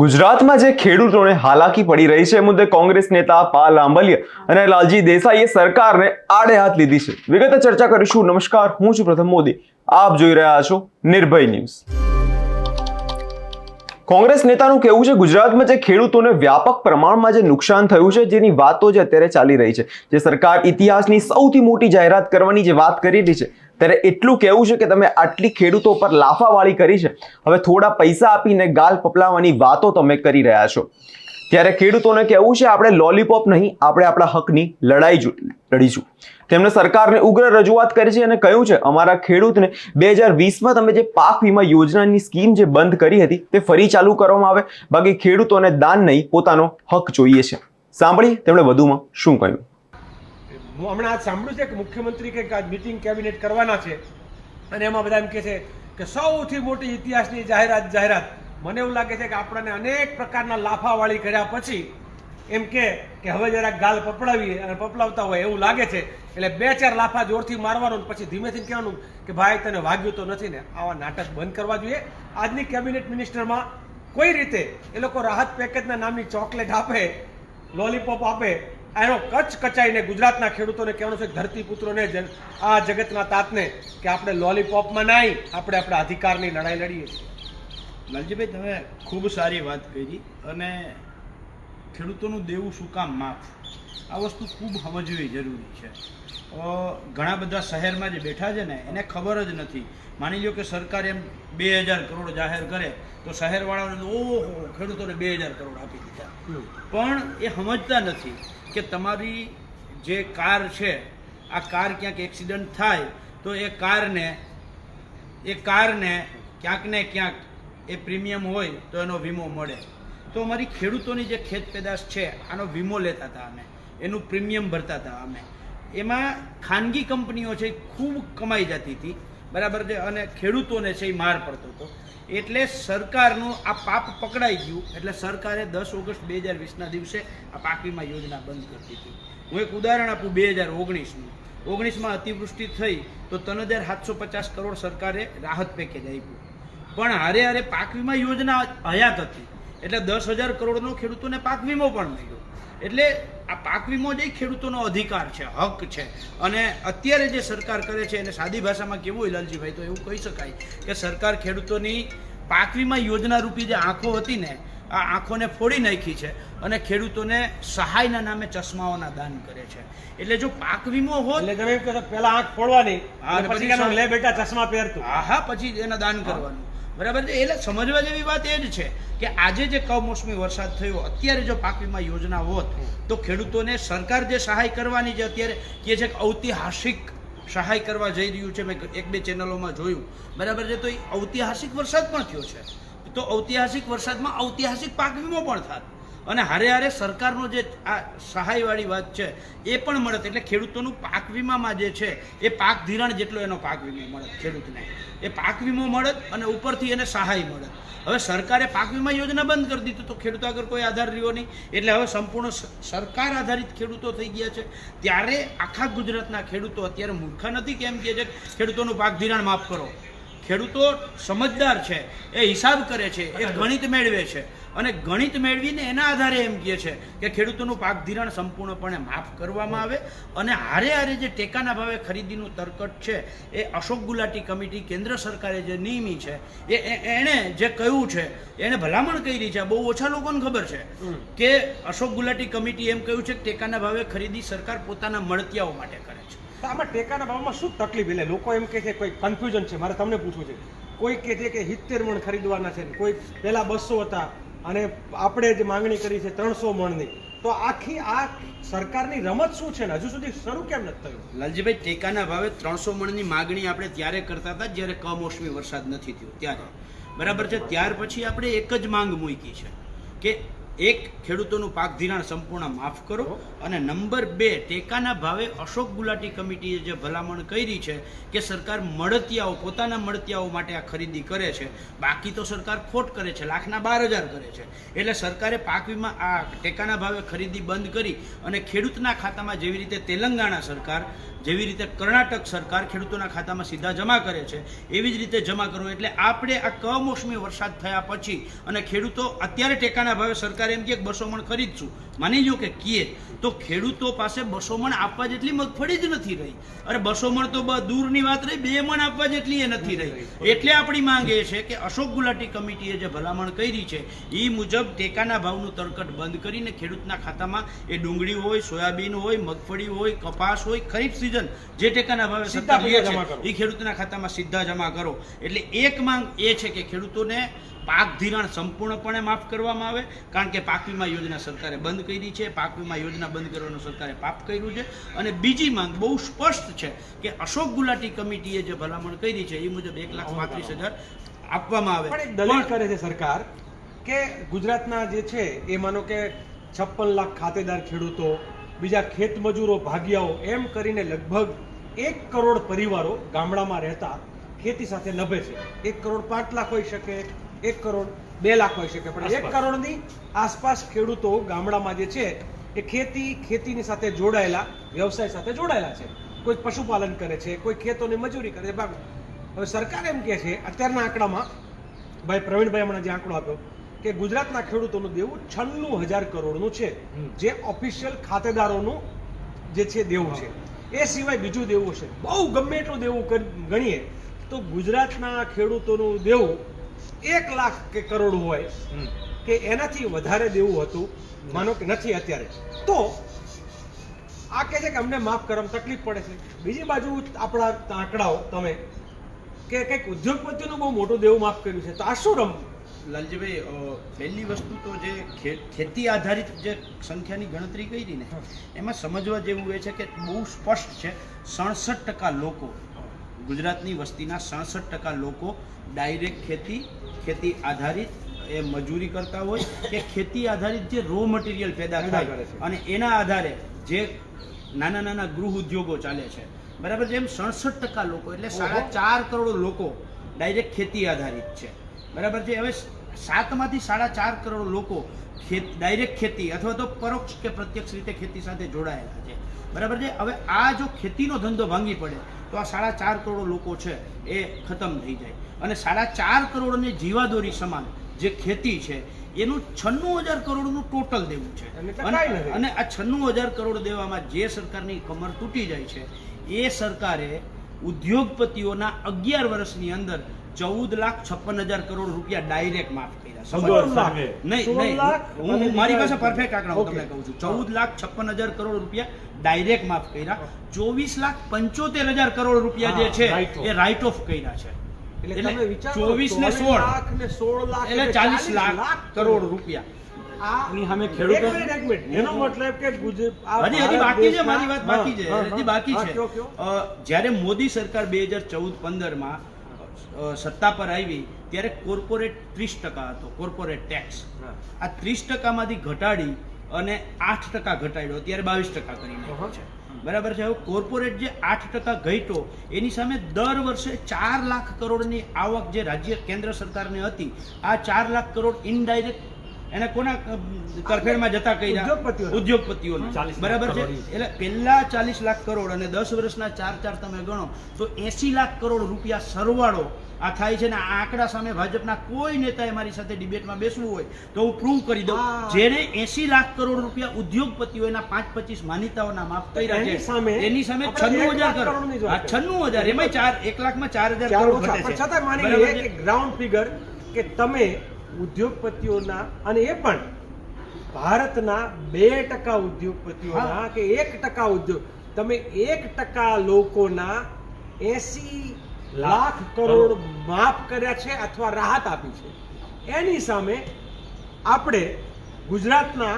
ગુજરાતમાં જે ખેડૂતોને હાલાકી પડી રહી છે મુદ્દે કોંગ્રેસ નેતા પાલ આંબલિયા અને લાલજી દેસાઈએ સરકારને આડે હાથ લીધી છે. વિગતે ચર્ચા કરીશું. નમસ્કાર, હું છું પ્રથમ મોદી. આપ જોઈ રહ્યા છો નિર્ભય ન્યૂઝ. કોંગ્રેસ નેતાનું કહેવું છે, ગુજરાતમાં જે ખેડૂતોને વ્યાપક પ્રમાણમાં જે નુકસાન થયું છે, જેની વાતો જે અત્યારે ચાલી રહી છે, જે સરકાર ઇતિહાસની સૌથી મોટી જાહેરાત કરવાની જે વાત કરી રહી છે ત્યારે એટલું કહેવું છે કે તમે આટલી ખેડૂતો પર લાફાવાળી કરી છે. હવે થોડા પૈસા આપીને ગાલ પપલાવાની વાતો તમે કરી રહ્યા છો. ત્યારે ખેડૂતોને કહેવું છે, આપણે લોલીપોપ નહીં, આપણે આપણા હકની લડાઈ લડીશું. તેમણે સરકારને ઉગ્ર રજૂઆત કરી છે અને કહ્યું છે, અમારા ખેડૂતને બે હજાર વીસમાં તમે જે પાક વીમા યોજનાની સ્કીમ જે બંધ કરી હતી, તે ફરી ચાલુ કરવામાં આવે. બાકી ખેડૂતોને દાન નહીં, પોતાનો હક જોઈએ છે. સાંભળી તેમણે વધુમાં શું કહ્યું. હું હમણાં આજ સાંભળ્યું છે કે મુખ્યમંત્રી કંઈક આજ મિટિંગ કેબિનેટ કરવાના છે. અને એમાં બધા એમ કહે છે કે સૌથી મોટી ઇતિહાસની જાહેરાત જાહેરાત. મને એવું લાગે છે કે આપણને અનેક પ્રકારના લાફાવાળી કર્યા પછી એમ કે કે હવે જરાક ગાલ પપડાવીએ અને પપડાવતા હોય એવું લાગે છે. એટલે બે ચાર લાફા જોરથી મારવાનું પછી ધીમેથી કહેવાનું કે ભાઈ તને વાગ્યું તો નથી ને આવા નાટક બંધ કરવા જોઈએ. આજની કેબિનેટ મિનિસ્ટરમાં કોઈ રીતે એ લોકો રાહત પેકેજના નામની ચોકલેટ આપે લોલીપોપ આપે એનો કચ્છ કચાઈને ગુજરાતના ખેડૂતોને કહેવાનું છે ધરતી ધરતીપુત્રોને જ આ જગતના તાતને કે આપણે લોલીપોપમાં નહીં આપણે આપણા અધિકારની લડાઈ લડીએ છીએ. લાલજીભાઈ તમે ખૂબ સારી વાત કરી અને ખેડૂતોનું દેવું શું કામ માફ? આ વસ્તુ ખૂબ સમજવી જરૂરી છે. ઘણા બધા શહેરમાં જે બેઠા છે ને એને ખબર જ નથી. માની લો કે સરકાર એમ બે હજાર કરોડ જાહેર કરે તો શહેરવાળાઓને ઓહો ખેડૂતોને બે હજાર કરોડ આપી દીધા. પણ એ સમજતા નથી. કે તમારી જે કાર છે, આ કાર ક્યાંક એક્સિડન્ટ થાય, તો એ કારને એ કારને ક્યાંક ને ક્યાંક એ પ્રીમિયમ હોય, તો એનો વીમો મળે. તો અમારી ખેડૂતોની જે ખેત પેદાશ છે, આનો વીમો લેતા હતા અમે. એનું પ્રીમિયમ ભરતા હતા અમે. એમાં ખાનગી કંપનીઓ છે ખૂબ કમાઈ જતી હતી. બરાબર છે? અને ખેડૂતોને છે એ માર પડતો હતો. એટલે સરકારનું આ પાપ પકડાઈ ગયું. એટલે સરકારે દસ ઓગસ્ટ બે હજાર વીસના દિવસે આ પાક વીમા યોજના બંધ કરી દીધી. હું એક ઉદાહરણ આપું બે હજાર ઓગણીસનું. ઓગણીસમાં અતિવૃષ્ટિ થઈ તો ત્રણ હજાર સાતસો પચાસ કરોડ સરકારે રાહત પેકેજ આપ્યું. પણ હારે હારે પાક વીમા યોજના હયાત હતી. એટલે દસ હજાર કરોડનો ખેડૂતોને પાક વીમો પણ મળ્યો. એટલે આ પાક વીમો જે ખેડૂતોનો અધિકાર છે હક છે. અને અત્યારે જે સરકાર કરે છે એને સાદી ભાષામાં કેવું હોય લાલજીભાઈ તો એવું કહી શકાય કે સરકાર ખેડૂતોની પાક વીમા યોજના રૂપી જે આંખો હતી ને આ આંખોને ફોડી નાખી છે અને ખેડૂતોને સહાયના નામે ચશ્માઓના દાન કરે છે. એટલે જો પાક વીમો હોત એટલે તમે આંખ ફોડવાની લે બેટા ચશ્મા પહેરતું. હા હા પછી એને દાન કરવાનું. બરાબર છે? એટલે સમજવા જેવી વાત એ જ છે કે આજે જે કમોસમી વરસાદ થયો અત્યારે જો પાક વીમા યોજના હોત તો ખેડૂતોને સરકાર જે સહાય કરવાની છે અત્યારે કે છે કે ઐતિહાસિક સહાય કરવા જઈ રહ્યું છે મેં એક બે ચેનલોમાં જોયું. બરાબર છે? તો એ ઐતિહાસિક વરસાદ પણ થયો છે. તો ઐતિહાસિક વરસાદમાં ઐતિહાસિક પાક વીમો પણ થાત. અને હારે હારે સરકારનો જે આ સહાયવાળી વાત છે, એ પણ મળત. એટલે ખેડૂતોનું પાક વીમામાં જે છે, એ પાક ધિરાણ જેટલો એનો પાક વીમો મળત, ખેડૂતને. એ પાક વીમો મળત અને ઉપરથી એને સહાય મળત. હવે સરકારે પાક વીમા યોજના બંધ કરી દીધી તો ખેડૂતો આગળ કોઈ આધાર રહ્યો નહીં. એટલે હવે સંપૂર્ણ સરકાર આધારિત ખેડૂતો થઈ ગયા છે. ત્યારે આખા ગુજરાતના ખેડૂતો અત્યારે મૂર્ખા નથી કેમ કે છે ખેડૂતોનું પાક ધિરાણ માફ કરો. ખેડૂતો સમજદાર છે, એ હિસાબ કરે છે, એ ગણિત મેળવે છે. અને ગણિત મેળવીને એના આધારે એમ કહે છે કે ખેડૂતોનું પાક ધિરાણ સંપૂર્ણપણે માફ કરવામાં આવે અને હારે હારે જે ટેકાના ભાવે ખરીદીનું તરકટ છે, એ અશોક ગુલાટી કમિટી કેન્દ્ર સરકારે જે નિયમી છે, એ એણે જે કહ્યું છે એણે ભલામણ કરી છે બહુ ઓછા લોકોને ખબર છે કે અશોક ગુલાટી કમિટી એમ કહ્યું છે કે ટેકાના ભાવે ખરીદી સરકાર પોતાના મળતિયાઓ માટે કરે છે. તો આમાં ટેકાના ભાવમાં શું તકલીફ? એટલે લોકો એમ કહે છે, કોઈ કન્ફ્યુઝન છે. મારે તમને પૂછવું છે. કોઈ કહે છે કે સિત્તેર મણ ખરીદવાના છે કોઈ પહેલા બસો હતા અને આપણે જે માંગણી કરી છે ત્રણસો મણની, તો આખી આ સરકારની રમત શું છે ને? હજુ સુધી શરૂ કેમ નથી થયું? લાલજીભાઈ, ટેકાના ભાવે ત્રણસો મણની માગણી આપણે ત્યારે કરતા હતા જ્યારે કમોસમી વરસાદ નથી થયો, ત્યારે. બરાબર છે? ત્યાર પછી આપણે એક જ માંગ મૂકી છે કે એક ખેડૂતોનું પાક ધિરાણ સંપૂર્ણ માફ કરો. અને નંબર બે ટેકાના ભાવે અશોક ગુલાટી કમિટીએ જે ભલામણ કરી છે કે સરકાર મળતિયાઓ પોતાના મળતિયાઓ માટે આ ખરીદી કરે છે બાકી તો સરકાર ખોટ કરે છે લાખના બાર હજાર કરે છે. એટલે સરકારે પાક વીમા આ ટેકાના ભાવે ખરીદી બંધ કરી અને ખેડૂતના ખાતામાં જેવી રીતે તેલંગાણા સરકાર જેવી રીતે કર્ણાટક સરકાર ખેડૂતોના ખાતામાં સીધા જમા કરે છે, એવી જ રીતે જમા કરવું. એટલે આપણે આ કમોસમી વરસાદ થયા પછી અને ખેડૂતો અત્યારે ટેકાના ભાવે સરકાર એમ કે બસો મણ ખરીદશું. માની લો કે કીએ. તો ખેડૂતો પાસે બસો મણ આપવા જેટલી મગફળી જ નથી રહી. અરે બસો મણ તો દૂરની વાત રહી, બે મણ આપવા જેટલી એ નથી રહી. એટલે આપણી માંગ એ છે કે અશોક ગુલાટી કમિટીએ જે ભલામણ કરી છે એ મુજબ ટેકાના ભાવનું તરકટ બંધ કરીને ખેડૂતના ખાતામાં એ ડુંગળી હોય, સોયાબીન હોય, મગફળી હોય, કપાસ હોય, ખરીફ સિઝન જે ટેકાના ભાવે સરકાર લે છે એ ખેડૂતના ખાતામાં સીધા જમા કરો. એટલે એક માંગ એ છે કે ખેડૂતોને પાક ધિરાણ સંપૂર્ણપણે માફ કરવામાં આવે કારણ કે પાક વીમા યોજના સરકારે બંધ કરી છે. પાક વીમા યોજના બંધ કરવાનું સરકારે પાપ કર્યું છે. અને બીજી માંગ બહુ સ્પષ્ટ છે કે અશોક ગુલાટી કમિટીએ જે ભલામણ કરી છે એ મુજબ એક લાખ પાંત્રીસ હજાર આપવામાં આવે. દલીલ કરે છે સરકાર કે ગુજરાતના જે છે એ માનો કે છપ્પન લાખ ખાતેદાર ખેડૂતો બીજા ખેત મજૂરો ભાગિયાઓ એમ કરીને લગભગ એક કરોડ પરિવારો ગામડામાં રહેતા ખેતી સાથે લભે છે. એક કરોડ પાંચ લાખ હોઈ શકે એક કરોડ બે લાખ હોઈ શકે પણ એક કરોડની આસપાસ ખેડૂતો ગામડામાં જે છે એ ખેતી ખેતીની સાથે જોડાયેલા વ્યવસાય સાથે જોડાયેલા છે. કોઈ પશુપાલન કરે છે કોઈ ખેતોની મજૂરી કરે છે. હવે સરકાર એમ કહે છે અત્યારના આંકડામાં ભાઈ પ્રવીણભાઈ હમણાં જે આંકડો આપ્યો કે ગુજરાતના ખેડૂતોનું દેવું છન્નું હજાર કરોડનું છે. જે ઓફિશિયલ ખાતેદારોનું જે છે દેવું છે. એ સિવાય બીજું દેવું છે બહુ ગમે એટલું દેવું ગણીએ તો ગુજરાતના ખેડૂતોનું દેવું એક લાખ કે કરોડ હોય કે એનાથી વધારે દેવું હતું માનો કે નથી અત્યારે. તો આ કહે છે કે અમને માફ કરવામાં તકલીફ પડે છે. બીજી બાજુ આપણા આંકડાઓ તમે કે કંઈક ઉદ્યોગપતિઓનું બહુ મોટું દેવું માફ કર્યું છે. તો આ શું રમ લાલજીભાઈ પહેલી વસ્તુ તો જે ખેતી આધારિત જે સંખ્યાની ગણતરી કરી ને એમાં સમજવા જેવું એ છે કે બહુ સ્પષ્ટ છે સડસઠ ટકા લોકો ગુજરાતની વસ્તીના સડસઠ ટકા લોકો ડાયરેક્ટ ખેતી ખેતી આધારિત એ મજૂરી કરતા હોય કે ખેતી આધારિત જે રો મટીરિયલ પેદા થાય કરે છે. અને એના આધારે જે નાના નાના ગૃહ ઉદ્યોગો ચાલે છે. બરાબર જેમ સડસઠ ટકા લોકો એટલે સાડા ચાર કરોડ લોકો ડાયરેક્ટ ખેતી આધારિત છે. બરાબર છે? હવે સાતમાંથી સાડા ચાર કરોડ લોકો ખેત ડાયરેક્ટ ખેતી અથવા તો પરોક્ષ કે પ્રત્યક્ષ રીતે ખેતી સાથે જોડાયેલા છે. બરાબર છે? હવે આ જો ખેતીનો ધંધો ભાંગી પડે તો આ સાડા ચાર કરોડ લોકો છે એ ખતમ થઈ જાય. અને સાડા ચાર કરોડની જીવાદોરી સમાન જે ખેતી છે એનું છન્નું હજાર કરોડનું ટોટલ દેવું છે. અને આ છન્નું હજાર કરોડ દેવામાં જે સરકારની કમર તૂટી જાય છે એ સરકારે ઉદ્યોગપતિઓના અગિયાર વર્ષની અંદર ચૌદ લાખ છપ્પન હજાર કરોડ રૂપિયા ડાયરેક્ટ માફ કર્યા સોળ લાખ. નહીં નહીં. હું મારી પાસે પરફેક્ટ આંકડા હું તમને કહું છું. ચૌદ લાખ છપ્પન હજાર કરોડ રૂપિયા ડાયરેક્ટ માફ કર્યા. ચોવીસ લાખ પંચોતેર હજાર કરોડ રૂપિયા જે છે એ રાઇટ ઓફ કર્યા છે. એટલે ચોવીસ ને 24 સોળ. લાખ ને 16 લાખ એટલે ચાલીસ લાખ કરોડ રૂપિયા. આ એની સામે એક ખેડૂતો- મિનિટ, એક મિનિટ. એનો મતલબ કે હજી હજી બાકી છે મારી વાત બાકી છે હા, હા, હજી બાકી છે. કયો, કયો? જ્યારે મોદી સરકાર બે હજાર ચૌદ પંદરમાં સત્તા પર આવી ત્યારે કોર્પોરેટ ત્રીસ ટકા હતો કોર્પોરેટ ટેક્સ. આ ત્રીસ ટકામાંથી ઘટાડી અને આઠ ટકા ઘટાડ્યો ત્યારે બાવીસ ટકા કરી છે. બરાબર છે? હવે કોર્પોરેટ જે આઠ ટકા ઘટ્યો એની સામે દર વર્ષે ચાર લાખ કરોડની આવક જે રાજ્ય કેન્દ્ર સરકારની હતી આ ચાર લાખ કરોડ ઇનડાયરેક્ટ એને કોના તરફેણમાં જતા કહી ઉદ્યોગપતિઓના. ઉદ્યોગપતિઓને. 40 લાખ બરાબર છે? એટલે પહેલા ચાલીસ લાખ કરોડ અને દસ વર્ષના ચાર ચાર તમે ગણો તો એસી લાખ કરોડ રૂપિયા સરવાળો આ થાય છે ને આ આંકડા સામે ભાજપના કોઈ નેતાએ મારી સાથે ડિબેટમાં બેસવું હોય તો હું પ્રૂવ કરી દઉં. જેને એસી લાખ કરોડ રૂપિયા ઉદ્યોગપતિઓના પાંચ પચીસ માન્યતાઓના માફ કર્યા છે. એની સામે છન્નું હજાર કરોડ. આ છન્નું હજાર. એમાં ચાર એક લાખમાં ચાર હજાર કરોડ. ઘટે છે. ગ્રાઉન્ડ ફિગર કે તમે ઉદ્યોગપતિઓના અને એ પણ ભારતના બે ટકા ઉદ્યોગપતિઓના. કે એક ટકા ઉદ્યોગ. તમે એક ટકા લોકોના એસી લાખ કરોડ. માફ કર્યા છે અથવા રાહત આપી છે. એની સામે આપણે ગુજરાતના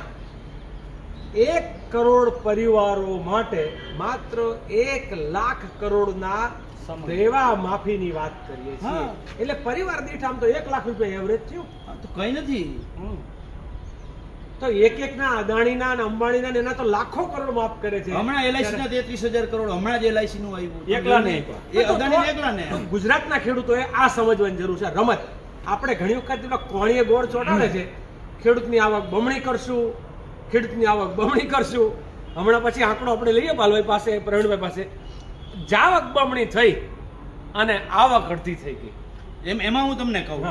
એક કરોડ પરિવારો માટે માત્ર એક લાખ કરોડના. દેવા માફીની વાત કરીએ છીએ. એટલે પરિવાર દીઠ આમ તો એક લાખ રૂપિયા એવરેજ થયું. તો કઈ નથી. તો એક એક ના અદાણીના અને અંબાણી ના એના તો લાખો કરોડ માફ કરે છે. હમણાં એલઆઈસી ના તેત્રીસ હજાર કરોડ હમણાં જ એલઆઈસી નું આવ્યું. એકલા ને એ અદાણી એકલા ને ગુજરાતના ખેડૂતોએ આ સમજવાની જરૂર છે. રમત. આપણે ઘણી વખત કોણીએ ગોળ ચોટાડે છે. ખેડૂતની આવક બમણી કરશું. ખેડૂતની આવક બમણી કરશું. હમણાં પછી આંકડો આપણે લઈએ પાલભાઈ પાસે પ્રવીણભાઈ પાસે. જાવક બમણી થઈ અને આવક અડધી થઈ ગઈ. એમ એમાં હું તમને કહું.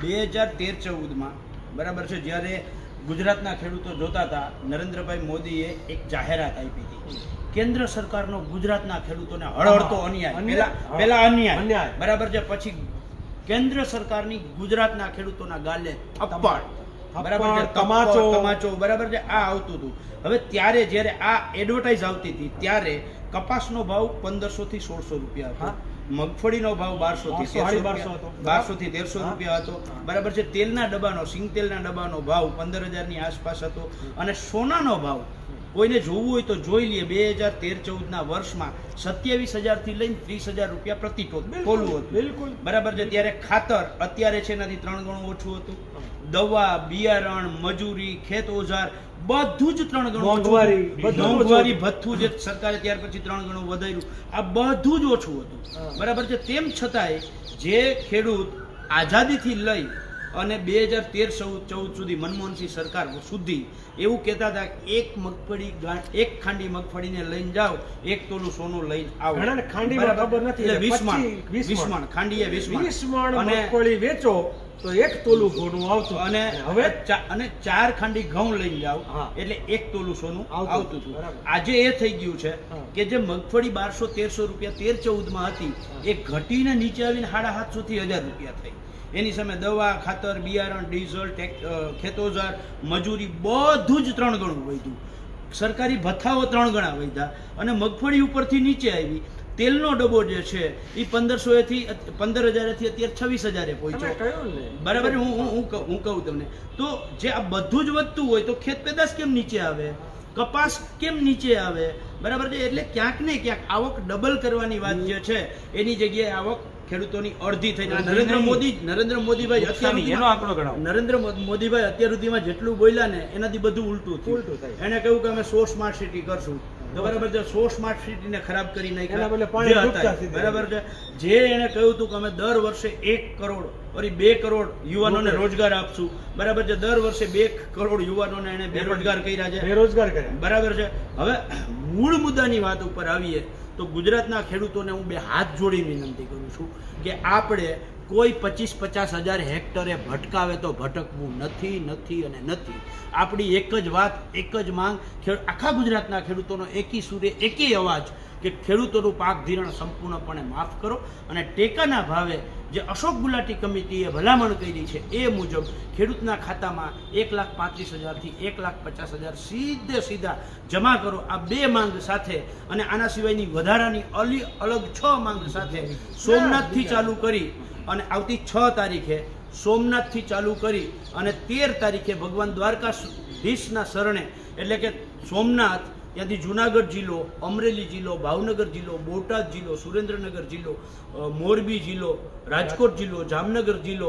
બે હજાર તેર ચૌદમાં બરાબર છે જ્યારે ગુજરાતના ખેડૂતો જોતા હતા નરેન્દ્રભાઈ મોદીએ એક જાહેરાત આપી હતી. કેન્દ્ર સરકારનો ગુજરાતના ખેડૂતોને હળહળતો અન્યાય. પહેલા અન્યાય. અન્યાય. બરાબર છે પછી કેન્દ્ર સરકારની ગુજરાતના ખેડૂતોના ગાલે થપ્પડ બરાબર છે? તમાચો. તમાચો. તમાચો બરાબર છે? આ આવતું હતું. હવે ત્યારે જ્યારે આ એડવર્ટાઇઝ આવતી હતી ત્યારે કપાસનો ભાવ પંદરસો થી સોળસો રૂપિયા હતો. મગફળીનો ભાવ બારસો થી બારસો, બારસો હતો. બારસો થી તેરસો રૂપિયા હતો. બરાબર છે? તેલના ડબ્બાનો સિંગ તેલના ડબ્બાનો ભાવ પંદર હજારની આસપાસ હતો. અને સોનાનો ભાવ કોઈને જોવું હોય તો જોઈ લઈએ. બે હજાર તેર ચૌદના વર્ષમાં સત્યાવીસ હજારથી લઈને ત્રીસ હજાર રૂપિયા પ્રતિ ટો- તોલું હતું. બિલકુલ. બરાબર છે? ત્યારે ખાતર અત્યારે છે એનાથી ત્રણ ગણું ઓછું હતું. દવા બિયારણ મજૂરી ખેત ઓજાર બધું જ ત્રણ ગણું મોંઘવારી. ભથ્થું જે સરકારે ત્યાર પછી ત્રણ ગણું વધાર્યું. આ બધું જ ઓછું હતું. બરાબર છે? તેમ છતાંય જે ખેડૂત આઝાદીથી લઈ અને બે હજાર તેર ચૌદ સુધી મનમોહનસિંહ સરકાર સુધી એવું કહેતા હતા એક મગફળી એક ખાંડી મગફળીને લઈને જાઓ એક તોલું સોનું લઈને આવો. ખાંડીમાં ખબર નથી એટલે એટલે વીસ મણ પચીસ- વીસ મણ. વીસ મણ ખાંડીએ વિસ્માણ. મગફળી વેચો તો એક તોલું ઘોડું આવતું. અને હવે? અને ચાર ખાંડી ઘઉં લઈને જાઓ એટલે એક તોલું સોનું આવતું આવતું હતું. આજે એ થઈ ગયું છે કે જે મગફળી બારસો તેરસો રૂપિયા તેર ચૌદમાં હતી એ ઘટીને નીચે આવીને સાડા સાતસો થી હજાર રૂપિયા થઈ. એની સામે દવા ખાતર બિયારણ ડીઝલ ખેતોજાર મજૂરી બધું જ ત્રણ ગણું વધ્યું. સરકારી ભથ્થાઓ ત્રણ ગણા વધ્યા અને મગફળી ઉપરથી નીચે આવી. તેલનો ડબ્બો જે છે એ પંદરસો થી પંદર હજારથી અત્યારે છવ્વીસ હજારે પહોંચ્યો. બરાબર હું હું હું કહું હું કહું તમને. તો જે આ બધું જ વધતું હોય તો ખેત પેદાશ કેમ નીચે આવે? કપાસ કેમ નીચે આવે? બરાબર છે? એટલે ક્યાંક ને ક્યાંક આવક ડબલ કરવાની વાત જે છે એની જગ્યાએ આવક ખેડૂતોની અડધી થઈ નરેન્દ્ર મોદી નરેન્દ્ર મોદીભાઈ અત્યાર એનો આંકડો ગણાવો. નરેન્દ્ર મોદીભાઈ અત્યાર સુધીમાં જેટલું બોલ્યા ને એનાથી બધું ઉલટું ઉલટું થાય. એને કહ્યું કે અમે સો સ્માર્ટ સિટી કરશું. બરાબર છે સો સ્માર્ટ સિટીને ખરાબ કરી. સીધા. બરાબર છે? જે એને કહ્યું હતું કે અમે દર વર્ષે એક કરોડ વળી બે કરોડ યુવાનોને રોજગાર આપશું. બરાબર છે? દર વર્ષે બે કરોડ યુવાનોને એને બેરોજગાર કર્યા છે. બેરોજગાર કર્યા. બરાબર છે? હવે મૂળ મુદ્દાની વાત ઉપર આવીએ. તો ગુજરાતના ખેડૂતોને હું બે હાથ જોડી વિનંતી કરું છું કે આપણે કોઈ પચીસ પચાસ હજાર હેક્ટરે ભટકાવે તો ભટકવું નથી નથી અને નથી. આપણી એક જ વાત, એક જ માંગ આખા ગુજરાતના ખેડૂતોનો એકી સુરે એકી અવાજ કે ખેડૂતોનું પાક ધિરાણ સંપૂર્ણપણે માફ કરો અને ટેકાના ભાવે જે અશોક ગુલાટી કમિટીએ ભલામણ કરી છે એ મુજબ ખેડૂતના ખાતામાં એક લાખ પાંત્રીસ હજારથી એક લાખ પચાસ હજાર સીધે સીધા જમા કરો આ બે માંગ સાથે અને આના સિવાયની વધારાની અલી અલગ છ માંગ સાથે સોમનાથથી ચાલુ કરી અને આવતી છ તારીખે સોમનાથથી ચાલુ કરી અને તેર તારીખે ભગવાન દ્વારકાધીશના શરણે એટલે કે સોમનાથ ત્યાંથી જુનાગઢ જિલ્લો અમરેલી જિલ્લો ભાવનગર જિલ્લો બોટાદ જિલ્લો સુરેન્દ્રનગર જિલ્લો મોરબી જિલ્લો રાજકોટ જિલ્લો જામનગર જિલ્લો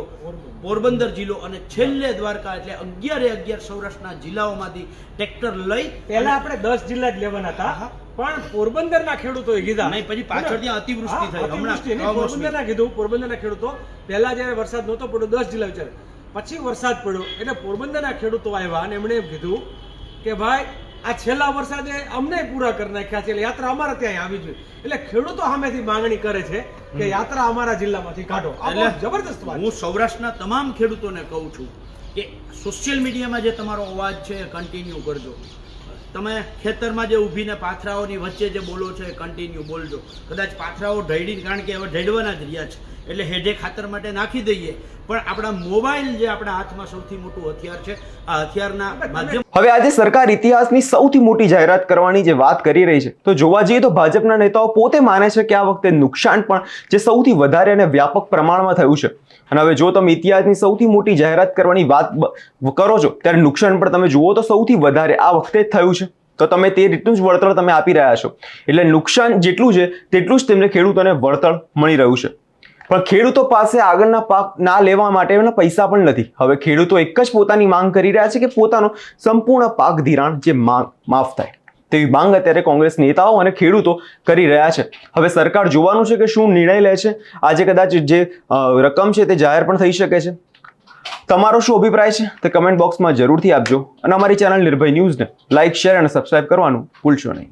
પોરબંદર જિલ્લો અને છેલ્લે દ્વારકા એટલે અગિયારે અગિયાર સૌરાષ્ટ્રના જિલ્લાઓમાંથી ટ્રેક્ટર લઈ પહેલા આપણે દસ જિલ્લા જ લેવાના હતા પણ પોરબંદરના ખેડૂતોએ કીધા નહીં, પછી પાછળ ત્યાં અતિવૃષ્ટિ થઈ. હમણાં કમોસમી. પોરબંદરના કીધું પોરબંદરના ખેડૂતો પહેલા જ્યારે વરસાદ નહોતો પડ્યો દસ જિલ્લા વિચાર પછી વરસાદ પડ્યો એટલે પોરબંદરના ખેડૂતો આવ્યા અને એમણે એમ કીધું કે ભાઈ આ છેલ્લા વરસાદે અમને પૂરા કરી નાખ્યા છે. એટલે યાત્રા અમારા ત્યાં આવી જોઈએ એટલે ખેડૂતો સામેથી માંગણી કરે છે કે યાત્રા અમારા જિલ્લામાંથી કાઢો. એટલે જબરદસ્ત વાત હું સૌરાષ્ટ્રના તમામ ખેડૂતોને કહું છું કે સોશિયલ મીડિયામાં જે તમારો અવાજ છે એ કન્ટિન્યુ કરજો. તમે ખેતરમાં જે ઊભીને પાથરાઓની વચ્ચે જે બોલો છો એ કન્ટિન્યુ બોલજો. કદાચ પાથરાઓ ઢળી કારણ કે હવે ઢળવાના જ રહ્યા છે. એટલે હેડે ખાતર માટે નાખી દઈએ. પણ આપણા મોબાઈલ જે આપણા હાથમાં સૌથી મોટું હથિયાર છે આ હથિયારના માધ્યમ હવે આજે સરકાર ઇતિહાસની સૌથી મોટી જાહેરાત કરવાની જે વાત કરી રહી છે તો જોવા જઈએ તો ભાજપના નેતાઓ પોતે માને છે કે આ વખતે નુકસાન પણ જે સૌથી વધારે અને વ્યાપક પ્રમાણમાં થયું છે. અને હવે જો તમે ઇતિહાસની સૌથી મોટી જાહેરાત કરવાની વાત કરો છો ત્યારે નુકસાન પણ તમે જુઓ તો સૌથી વધારે આ વખતે જ થયું છે. તો તમે તે રીતનું જ વળતર તમે આપી રહ્યા છો. એટલે નુકસાન જેટલું છે તેટલું જ તેમને ખેડૂતોને વળતર મળી રહ્યું છે. પણ ખેડૂતો પાસે આગળના પાક ના લેવા માટેના પૈસા પણ નથી. હવે ખેડૂતો એક જ પોતાની માંગ કરી રહ્યા છે કે પોતાનો સંપૂર્ણ પાક ધિરાણ જે માંગ માફ થાય. તેવી માંગ અત્યારે કોંગ્રેસ નેતાઓ અને ખેડૂતો કરી રહ્યા છે. હવે સરકાર જોવાનું છે કે શું નિર્ણય લે છે? આજે કદાચ જે રકમ છે તે જાહેર પણ થઈ શકે છે. તમારો શું અભિપ્રાય છે? તે કમેન્ટ બોક્સમાં જરૂરથી આપજો. અને અમારી ચેનલ નિર્ભય ન્યૂઝને લાઇક શેર અને સબસ્ક્રાઇબ કરવાનું ભૂલશો નહીં.